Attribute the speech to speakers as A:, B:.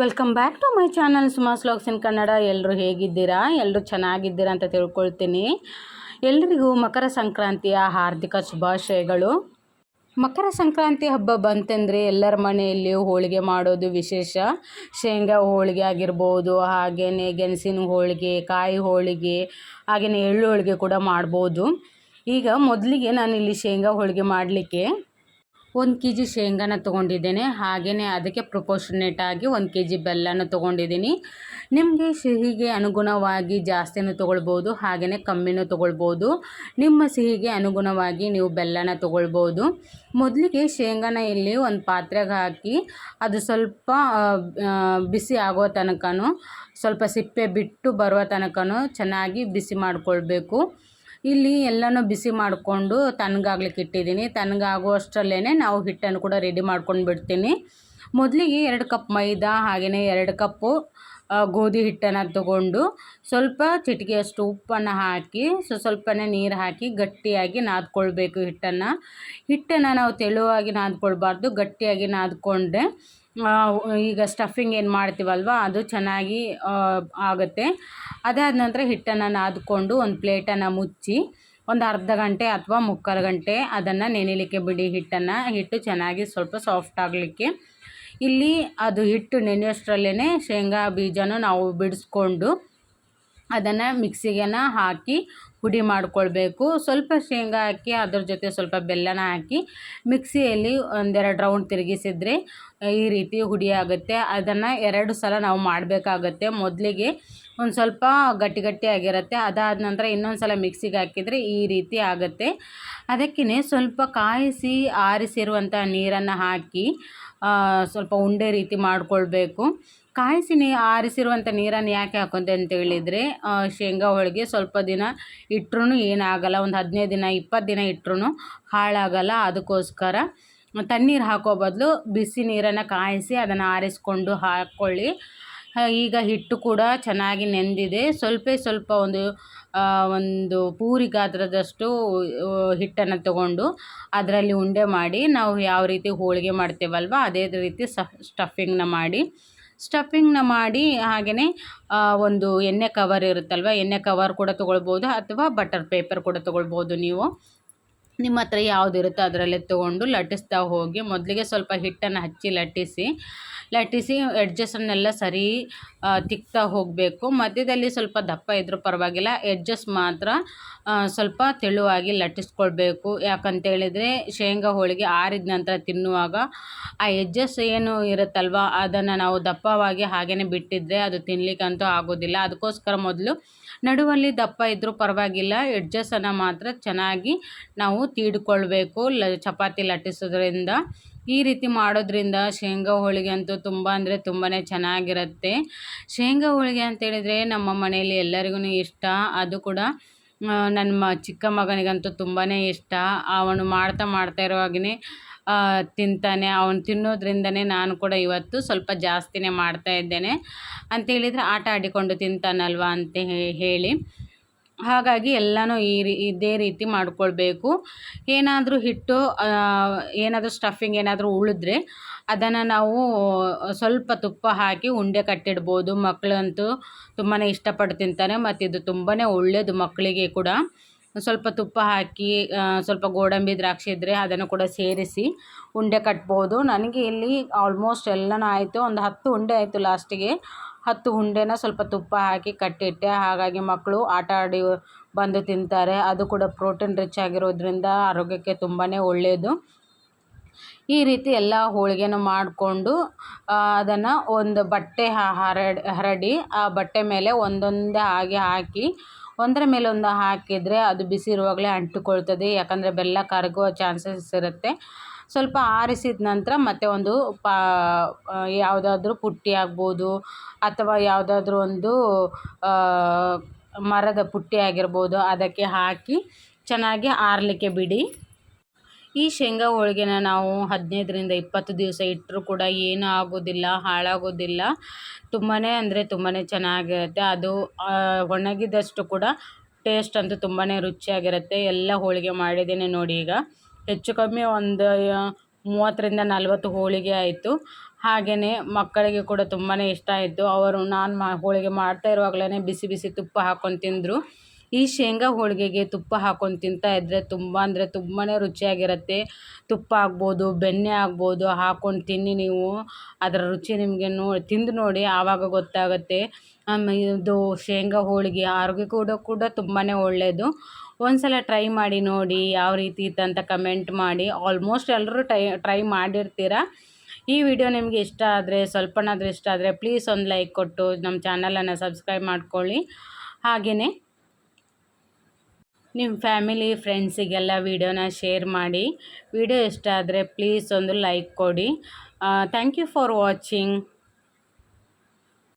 A: Welcome back to my channel Suma vlogs in Kannada ಎಲ್ಲರೂ ಹೇಗಿದ್ದೀರಾ? ಎಲ್ಲರೂ ಚೆನ್ನಾಗಿದ್ದೀರಾ ಅಂತ ತಿಳ್ಕೊಳ್ತೀನಿ. ಎಲ್ರಿಗೂ ಮಕರ ಸಂಕ್ರಾಂತಿಯ ಹಾರ್ದಿಕ ಶುಭಾಶಯಗಳು. ಮಕರ ಸಂಕ್ರಾಂತಿ ಹಬ್ಬ ಬಂತೆಂದರೆ ಎಲ್ಲರ ಮನೆಯಲ್ಲಿಯೂ ಹೋಳಿಗೆ ಮಾಡೋದು ವಿಶೇಷ. ಶೇಂಗಾ ಹೋಳಿಗೆ ಆಗಿರ್ಬೋದು ಹಾಗೆಯೇ ಗೆಣಸಿನ ಹೋಳಿಗೆ, ಕಾಯಿ ಹೋಳಿಗೆ ಹಾಗೆಯೇ ಎಳ್ಳು ಹೋಳಿಗೆ ಕೂಡ ಮಾಡ್ಬೋದು. ಈಗ ಮೊದಲಿಗೆ ನಾನಿಲ್ಲಿ ಶೇಂಗಾ ಹೋಳಿಗೆ ಮಾಡಲಿಕ್ಕೆ ಒಂದು ಕೆ ಜಿ ಶೇಂಗಾನ ತೊಗೊಂಡಿದ್ದೇನೆ. ಹಾಗೆಯೇ ಅದಕ್ಕೆ ಪ್ರಪೋರ್ಷನೇಟ್ ಆಗಿ ಒಂದು ಕೆ ಜಿ ಬೆಲ್ಲನ ತೊಗೊಂಡಿದ್ದೀನಿ. ನಿಮಗೆ ಸಿಹಿಗೆ ಅನುಗುಣವಾಗಿ ಜಾಸ್ತಿನೂ ತೊಗೊಳ್ಬೋದು ಹಾಗೆಯೇ ಕಮ್ಮಿನೂ ತೊಗೊಳ್ಬೋದು. ನಿಮ್ಮ ಸಿಹಿಗೆ ಅನುಗುಣವಾಗಿ ನೀವು ಬೆಲ್ಲನ ತೊಗೊಳ್ಬೋದು. ಮೊದಲಿಗೆ ಶೇಂಗಾನ ಇಲ್ಲಿ ಒಂದು ಪಾತ್ರೆಗೆ ಹಾಕಿ ಅದು ಸ್ವಲ್ಪ ಬಿಸಿ ಆಗೋ ತನಕನೂ, ಸ್ವಲ್ಪ ಸಿಪ್ಪೆ ಬಿಟ್ಟು ಬರುವ ತನಕನೂ ಚೆನ್ನಾಗಿ ಬಿಸಿ ಮಾಡಿಕೊಳ್ಬೇಕು. ಇಲ್ಲಿ ಎಲ್ಲನೂ ಬಿಸಿ ಮಾಡಿಕೊಂಡು ತಣ್ಣಗಾಗ್ಲಿಕ್ಕೆ ಇಟ್ಟಿದ್ದೀನಿ. ತಣ್ಣಗಾಗುವಷ್ಟರಲ್ಲೇ ನಾವು ಹಿಟ್ಟನ್ನು ಕೂಡ ರೆಡಿ ಮಾಡ್ಕೊಂಡು ಬಿಡ್ತೀನಿ. ಮೊದಲಿಗೆ ಎರಡು ಕಪ್ ಮೈದಾ ಹಾಗೆಯೇ ಎರಡು ಕಪ್ಪು ಗೋಧಿ ಹಿಟ್ಟನ್ನು ತಗೊಂಡು ಸ್ವಲ್ಪ ಚಿಟಿಕೆಯಷ್ಟು ಉಪ್ಪನ್ನು ಹಾಕಿ, ಸೊ, ಸ್ವಲ್ಪನೇ ನೀರು ಹಾಕಿ ಗಟ್ಟಿಯಾಗಿ ನಾದ್ಕೊಳ್ಬೇಕು ಹಿಟ್ಟನ್ನು. ಹಿಟ್ಟನ್ನು ನಾವು ತೆಳುವಾಗಿ ನಾದ್ಕೊಳ್ಬಾರ್ದು, ಗಟ್ಟಿಯಾಗಿ ನಾದ್ಕೊಂಡ್ರೆ ಈಗ ಸ್ಟಫಿಂಗ್ ಏನು ಮಾಡ್ತೀವಲ್ವ, ಅದು ಚೆನ್ನಾಗಿ ಆಗುತ್ತೆ. ಅದಾದ ನಂತರ ಹಿಟ್ಟನ್ನು ನಾದ್ಕೊಂಡು ಒಂದು ಪ್ಲೇಟನ್ನು ಮುಚ್ಚಿ, ಒಂದು ಅರ್ಧ ಗಂಟೆ ಅಥವಾ ಮುಕ್ಕಾಲು ಗಂಟೆ ಅದನ್ನು ನೆನೆಯಲಿಕ್ಕೆ ಬಿಡಿ ಹಿಟ್ಟನ್ನು. ಹಿಟ್ಟು ಚೆನ್ನಾಗಿ ಸ್ವಲ್ಪ ಸಾಫ್ಟ್ ಆಗಲಿಕ್ಕೆ. ಇಲ್ಲಿ ಅದು ಹಿಟ್ಟು ನೆನೆಯೋಷ್ಟರಲ್ಲೇ ಶೇಂಗಾ ಬೀಜನೂ ನಾವು ಬಿಡಿಸ್ಕೊಂಡು ಅದನ್ನು ಮಿಕ್ಸಿಗೆನ ಹಾಕಿ ಹುಡಿ ಮಾಡಿಕೊಳ್ಬೇಕು. ಸ್ವಲ್ಪ ಶೇಂಗಾ ಹಾಕಿ ಅದ್ರ ಜೊತೆ ಸ್ವಲ್ಪ ಬೆಲ್ಲನ ಹಾಕಿ ಮಿಕ್ಸಿಯಲ್ಲಿ ಒಂದೆರಡು ರೌಂಡ್ ತಿರುಗಿಸಿದ್ರೆ ಈ ರೀತಿ ಹುಡಿ ಆಗುತ್ತೆ. ಅದನ್ನು ಎರಡು ಸಲ ನಾವು ಮಾಡಬೇಕಾಗತ್ತೆ. ಮೊದಲಿಗೆ ಒಂದು ಸ್ವಲ್ಪ ಗಟ್ಟಿ ಆಗಿರುತ್ತೆ. ಅದಾದ ನಂತರ ಇನ್ನೊಂದು ಸಲ ಮಿಕ್ಸಿಗೆ ಹಾಕಿದರೆ ಈ ರೀತಿ ಆಗುತ್ತೆ. ಅದಕ್ಕೇ ಸ್ವಲ್ಪ ಕಾಯಿಸಿ ಆರಿಸಿರುವಂಥ ನೀರನ್ನು ಹಾಕಿ ಸ್ವಲ್ಪ ಉಂಡೆ ರೀತಿ ಮಾಡಿಕೊಳ್ಬೇಕು. ಕಾಯಿಸಿ ನೀ ಆರಿಸಿರುವಂಥ ನೀರನ್ನು ಯಾಕೆ ಹಾಕೋದೆ ಅಂತ ಹೇಳಿದರೆ ಶೇಂಗಾ ಹೋಳಿಗೆ ಸ್ವಲ್ಪ ದಿನ ಇಟ್ಟರೂ ಏನಾಗಲ್ಲ, ಒಂದು ಹದಿನೈದು ದಿನ, ಇಪ್ಪತ್ತು ದಿನ ಇಟ್ಟರೂ ಹಾಳಾಗಲ್ಲ. ಅದಕ್ಕೋಸ್ಕರ ತಣ್ಣೀರು ಹಾಕೋ ಬದಲು ಬಿಸಿ ನೀರನ್ನು ಕಾಯಿಸಿ ಅದನ್ನು ಆರಿಸ್ಕೊಂಡು ಹಾಕ್ಕೊಳ್ಳಿ ಈಗ ಹಿಟ್ಟು ಕೂಡ ಚೆನ್ನಾಗಿ ನೆಂದಿದೆ. ಸ್ವಲ್ಪ ಸ್ವಲ್ಪ ಒಂದು ಒಂದು ಪೂರಿ ಗಾತ್ರದಷ್ಟು ಹಿಟ್ಟನ್ನು ತಗೊಂಡು ಅದರಲ್ಲಿ ಉಂಡೆ ಮಾಡಿ ನಾವು ಯಾವ ರೀತಿ ಹೋಳಿಗೆ ಮಾಡ್ತೇವಲ್ವ, ಅದೇ ರೀತಿ ಸ್ಟಫಿಂಗ್ನ ಮಾಡಿ. ಸ್ಟಫಿಂಗ್ನ ಮಾಡಿ ಹಾಗೆಯೇ ಒಂದು ಎಣ್ಣೆ ಕವರ್ ಇರುತ್ತಲ್ವ, ಎಣ್ಣೆ ಕವರ್ ಕೂಡ ತೊಗೊಳ್ಬೋದು ಅಥವಾ ಬಟರ್ ಪೇಪರ್ ಕೂಡ ತೊಗೊಳ್ಬೋದು ನೀವು. ನಿಮ್ಮ ಹತ್ರ ಯಾವುದಿರುತ್ತೋ ಅದರಲ್ಲೇ ತೊಗೊಂಡು ಲಟ್ಟಿಸ್ತಾ ಹೋಗಿ, ಮೊದಲಿಗೆ ಸ್ವಲ್ಪ ಹಿಟ್ಟನ್ನು ಹಚ್ಚಿ ಲಟ್ಟಿಸಿ ಲಟ್ಟಿಸಿ ಎಡ್ಜಸ್ಸನ್ನೆಲ್ಲ ಸರಿ ತಿಕ್ತಾ ಹೋಗಬೇಕು. ಮಧ್ಯದಲ್ಲಿ ಸ್ವಲ್ಪ ದಪ್ಪ ಇದ್ದರೂ ಪರವಾಗಿಲ್ಲ ಎಡ್ಜಸ್ ಮಾತ್ರ ಸ್ವಲ್ಪ ತೆಳುವಾಗಿ ಲಟ್ಟಿಸ್ಕೊಳ್ಬೇಕು. ಯಾಕಂತೇಳಿದರೆ ಶೇಂಗಾ ಹೋಳಿಗೆ ಆರಿದ ನಂತರ ತಿನ್ನುವಾಗ ಆ ಎಡ್ಜಸ್ ಏನು ಇರುತ್ತಲ್ವ, ಅದನ್ನು ನಾವು ದಪ್ಪವಾಗಿ ಹಾಗೆಯೇ ಬಿಟ್ಟಿದ್ದರೆ ಅದು ತಿನ್ನಲಿಕ್ಕಂತೂ ಆಗೋದಿಲ್ಲ. ಅದಕ್ಕೋಸ್ಕರ ಮೊದಲು ನಡುವಲ್ಲಿ ದಪ್ಪ ಇದ್ದರೂ ಪರವಾಗಿಲ್ಲ ಎಡ್ಜಸ್ಸನ್ನು ಮಾತ್ರ ಚೆನ್ನಾಗಿ ನಾವು ತೀಡ್ಕೊಳ್ಬೇಕು. ಲ, ಚಪಾತಿ ಲಟ್ಟಿಸೋದ್ರಿಂದ, ಈ ರೀತಿ ಮಾಡೋದ್ರಿಂದ ಶೇಂಗಾ ಹೋಳಿಗೆ ಅಂತೂ ತುಂಬ ಅಂದರೆ ತುಂಬಾ ಚೆನ್ನಾಗಿರುತ್ತೆ. ಶೇಂಗಾ ಹೋಳಿಗೆ ಅಂತೇಳಿದರೆ ನಮ್ಮ ಮನೆಯಲ್ಲಿ ಎಲ್ಲರಿಗೂ ಇಷ್ಟ. ಅದು ಕೂಡ ನನ್ನ ಚಿಕ್ಕ ಮಗನಿಗಂತೂ ತುಂಬಾ ಇಷ್ಟ. ಅವನು ಮಾಡ್ತಾ ಮಾಡ್ತಾ ಇರುವಾಗಲೇ ತಿಂತಾನೆ, ಅವನು ತಿನ್ನೋದ್ರಿಂದನೇ ನಾನು ಕೂಡ ಇವತ್ತು ಸ್ವಲ್ಪ ಜಾಸ್ತಿನೇ ಮಾಡ್ತಾ ಇದ್ದೇನೆ. ಅಂತೇಳಿದರೆ ಆಟ ಆಡಿಕೊಂಡು ತಿಂತಾನಲ್ವ ಅಂತ ಹೇಳಿ. ಹಾಗಾಗಿ ಎಲ್ಲನೂ ಈ ರೀ, ಇದೇ ರೀತಿ ಮಾಡಿಕೊಳ್ಬೇಕು. ಏನಾದರೂ ಹಿಟ್ಟು ಏನಾದರೂ ಸ್ಟಫಿಂಗ್ ಏನಾದರೂ ಉಳಿದ್ರೆ ಅದನ್ನು ನಾವು ಸ್ವಲ್ಪ ತುಪ್ಪ ಹಾಕಿ ಉಂಡೆ ಕಟ್ಟಿಡ್ಬೋದು. ಮಕ್ಕಳಂತೂ ತುಂಬಾ ಇಷ್ಟಪಟ್ಟು ತಿಂತಾರೆ. ಮತ್ತು ಇದು ತುಂಬಾ ಒಳ್ಳೆಯದು ಮಕ್ಕಳಿಗೆ ಕೂಡ. ಸ್ವಲ್ಪ ತುಪ್ಪ ಹಾಕಿ ಸ್ವಲ್ಪ ಗೋಡಂಬಿ, ದ್ರಾಕ್ಷಿ ಇದ್ದರೆ ಅದನ್ನು ಕೂಡ ಸೇರಿಸಿ ಉಂಡೆ ಕಟ್ಬೋದು. ನನಗೆ ಇಲ್ಲಿ ಆಲ್ಮೋಸ್ಟ್ ಎಲ್ಲನೂ ಆಯಿತು. ಒಂದು ಹತ್ತು ಉಂಡೆ ಆಯಿತು ಲಾಸ್ಟಿಗೆ ಹತ್ತು ಉಂಡೆನ ಸ್ವಲ್ಪ ತುಪ್ಪ ಹಾಕಿ ಕಟ್ಟಿಟ್ಟೆ. ಹಾಗಾಗಿ ಮಕ್ಕಳು ಆಟ ಆಡಿ ಬಂದು ತಿಂತಾರೆ. ಅದು ಕೂಡ ಪ್ರೋಟೀನ್ ರಿಚ್ ಆಗಿರೋದ್ರಿಂದ ಆರೋಗ್ಯಕ್ಕೆ ತುಂಬಾ ಒಳ್ಳೆಯದು ಈ ರೀತಿ ಎಲ್ಲ ಹೋಳಿಗೆನ ಮಾಡಿಕೊಂಡು ಅದನ್ನು ಒಂದು ಬಟ್ಟೆ ಹರಡಿ ಹರಡಿ, ಆ ಬಟ್ಟೆ ಮೇಲೆ ಒಂದೊಂದೇ ಹಾಗೆ ಹಾಕಿ ಒಂದರ ಮೇಲೆ ಒಂದು ಹಾಕಿದರೆ ಅದು ಬಿಸಿ ಇರುವಾಗಲೇ ಅಂಟಿಕೊಳ್ತದೆ. ಯಾಕಂದರೆ ಬೆಲ್ಲ ಕರಗುವ ಚಾನ್ಸಸ್ ಇರುತ್ತೆ. ಸ್ವಲ್ಪ ಆರಿಸಿದ ನಂತರ ಮತ್ತೆ ಒಂದು ಪಾ ಯಾವುದಾದ್ರೂ ಪುಟ್ಟಿ ಆಗ್ಬೋದು, ಅಥವಾ ಯಾವುದಾದ್ರೂ ಒಂದು ಮರದ ಪುಟ್ಟಿ ಆಗಿರ್ಬೋದು, ಅದಕ್ಕೆ ಹಾಕಿ ಚೆನ್ನಾಗಿ ಆರಲಿಕ್ಕೆ ಬಿಡಿ. ಈ ಶೇಂಗಾ ಹೋಳಿಗೆನ ನಾವು ಹದಿನೈದರಿಂದ ಇಪ್ಪತ್ತು ದಿವಸ ಇಟ್ಟರೂ ಕೂಡ ಏನೂ ಆಗೋದಿಲ್ಲ, ಹಾಳಾಗೋದಿಲ್ಲ. ತುಂಬಾ ಅಂದರೆ ತುಂಬಾ ಚೆನ್ನಾಗಿರುತ್ತೆ. ಅದು ಒಣಗಿದಷ್ಟು ಕೂಡ ಟೇಸ್ಟ್ ಅಂತೂ ತುಂಬಾ ರುಚಿಯಾಗಿರುತ್ತೆ. ಎಲ್ಲ ಹೋಳಿಗೆ ಮಾಡಿದ್ದೀನಿ ನೋಡಿ ಈಗ. ಹೆಚ್ಚು ಕಮ್ಮಿ ಒಂದು ಮೂವತ್ತರಿಂದ ನಲ್ವತ್ತು ಹೋಳಿಗೆ ಆಯಿತು. ಹಾಗೆಯೇ ಮಕ್ಕಳಿಗೆ ಕೂಡ ತುಂಬಾ ಇಷ್ಟ ಆಯಿತು. ಅವರು ನಾನು ಮಾ, ಹೋಳಿಗೆ ಮಾಡ್ತಾ ಇರುವಾಗಲೇ ಬಿಸಿ ಬಿಸಿ ತುಪ್ಪ ಹಾಕ್ಕೊಂಡು ತಿಂದರು. ಈ ಶೇಂಗಾ ಹೋಳಿಗೆಗೆ ತುಪ್ಪ ಹಾಕೊಂಡು ತಿಂತಾ ಇದ್ದರೆ ತುಂಬ ಅಂದರೆ ತುಂಬಾ ರುಚಿಯಾಗಿರುತ್ತೆ. ತುಪ್ಪ ಆಗ್ಬೋದು, ಬೆಣ್ಣೆ ಆಗ್ಬೋದು ಹಾಕೊಂಡು ತಿನ್ನಿ ನೀವು. ಅದರ ರುಚಿ ನಿಮಗೆ ನೋ, ತಿಂದು ನೋಡಿ ಆವಾಗ ಗೊತ್ತಾಗುತ್ತೆ. ಇದು ಶೇಂಗಾ ಹೋಳಿಗೆ ಆರೋಗ್ಯ ಕೂಡ ತುಂಬಾ ಒಳ್ಳೆಯದು ಒಂದ್ಸಲ ಟ್ರೈ ಮಾಡಿ ನೋಡಿ ಯಾವ ರೀತಿ ಇತ್ತಂತ ಕಮೆಂಟ್ ಮಾಡಿ. ಆಲ್ಮೋಸ್ಟ್ ಎಲ್ಲರೂ ಟೈ ಟ್ರೈ ಮಾಡಿರ್ತೀರ? ಈ ವಿಡಿಯೋ ನಿಮಗೆ ಇಷ್ಟ ಆದರೆ, ಸ್ವಲ್ಪನಾದರೂ ಇಷ್ಟ ಆದರೆ ಪ್ಲೀಸ್ ಒಂದು ಲೈಕ್ ಕೊಟ್ಟು ನಮ್ಮ ಚಾನಲನ್ನು ಸಬ್ಸ್ಕ್ರೈಬ್ ಮಾಡ್ಕೊಳ್ಳಿ. ಹಾಗೆಯೇ ನಿಮ್ಮ ಫ್ಯಾಮಿಲಿ, ಫ್ರೆಂಡ್ಸಿಗೆಲ್ಲ ವಿಡಿಯೋನ ಶೇರ್ ಮಾಡಿ. ವಿಡಿಯೋ ಇಷ್ಟ ಆದರೆ ಪ್ಲೀಸ್ ಒಂದು ಲೈಕ್ ಕೊಡಿ. Thank you for watching.